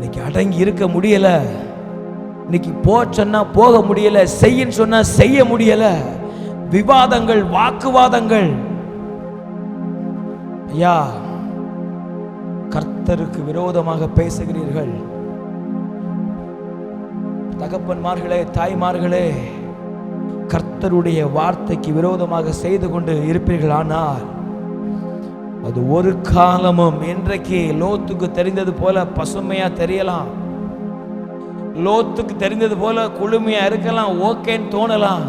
இன்னைக்கு அடங்கி இருக்க முடியல. இன்னைக்கு போ சொன்னா போக முடியல செய்யன்னு சொன்னா செய்ய முடியல. விவாதங்கள் வாக்குவாதங்கள். ஐயா கர்த்தருக்கு விரோதமாக பேசுகிறீர்கள். தகப்பன்மார்களே தாய்மார்களே கர்த்தருடைய வார்த்தைக்கு விரோதமாக செய்து கொண்டு இருப்பீர்கள் ஆனால் அது ஒரு காலமும் இன்றைக்கு லோத்துக்கு தெரிந்தது போல பசுமையா தெரியலாம். லோத்துக்கு தெரிந்தது போல குளுமையா இருக்கலாம் ஓகேன்னு தோணலாம்.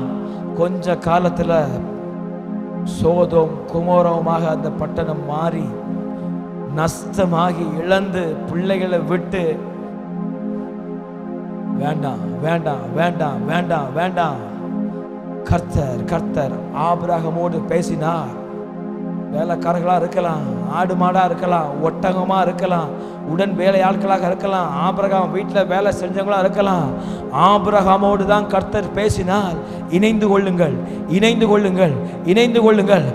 கொஞ்ச காலத்துல சோதம் குமோரமாக அந்த பட்டணம் மாறி நஷ்டமாகி இழந்து பிள்ளைகளை விட்டு வேண்டாம் வேண்டாம் வேண்டாம் வேண்டாம் வேண்டாம். கர்த்தர் கர்த்தர் ஆபிரகமோடு பேசினார். வேலைக்காரர்களாக இருக்கலாம் ஆடு மாடாக இருக்கலாம் ஒட்டகமாக இருக்கலாம் உடன் வேலை ஆட்களாக இருக்கலாம் ஆபிரகாம் வீட்டில் வேலை செஞ்சவங்களாக இருக்கலாம். ஆபிரகாமோடு தான் கர்த்தர் பேசினால் இணைந்து கொள்ளுங்கள் இணைந்து கொள்ளுங்கள் இணைந்து கொள்ளுங்கள்.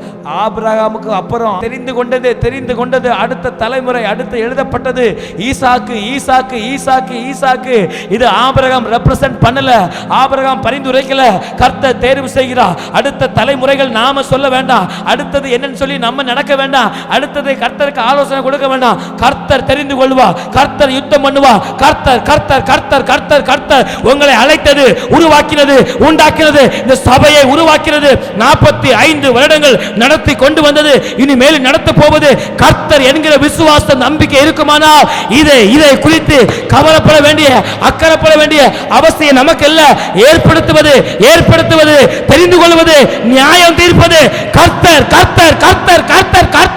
ஆபிரகாமுக்கு அப்புறம் தெரிந்து கொண்டது தெரிந்து கொண்டது அடுத்த தலைமுறை அடுத்து எழுதப்பட்டது. ஈசாக்கு ஈசாக்கு ஈசாக்கு ஈசாக்கு. இது ஆபிரகாம் ரெப்ரசன்ட் பண்ணல ஆபிரகாம் பரிந்துரைக்கல. கர்த்தர் தேர்வு செய்கிறார். அடுத்த தலைமுறைகள் நாம சொல்ல வேண்டாம். அடுத்தது என்னன்னு சொல்லி நம்ம நடக்க வேண்டாம். அடுத்தது கர்த்தருக்கு ஆலோசனை கொடுக்க வேண்டாம். கர்த்தர் தெரிந்து கொள்வா கர்த்தர் யுத்தம் பண்ணுவா கர்த்தர் கர்த்தர் கர்த்தர் கர்த்தர் கர்த்தர் உங்களை அழைத்தது உருவாக்கினது உண்டாக்கினது இந்த சபையை உருவாக்கினது நாற்பத்தி ஐந்து வருடங்கள் நடத்தி கொண்டு வந்தது. இனிமேல் நடத்த போவது கர்த்தர் என்கிற விசுவாச நம்பிக்கை இருக்குமானால் இதை இதை குறித்து கவலைப்பட வேண்டிய அக்கறைப்பட வேண்டிய அவசியம் நமக்கு அல்ல ஏற்படுத்துவது ஏற்படுத்துவது தெரிந்து கொள்வது நியாயம் தீர்ப்பது கர்த்தர் கர்த்தர் கர்த்தர் கர்த்தர் கர்த்தர் கர்த்தர் கர்த்தர்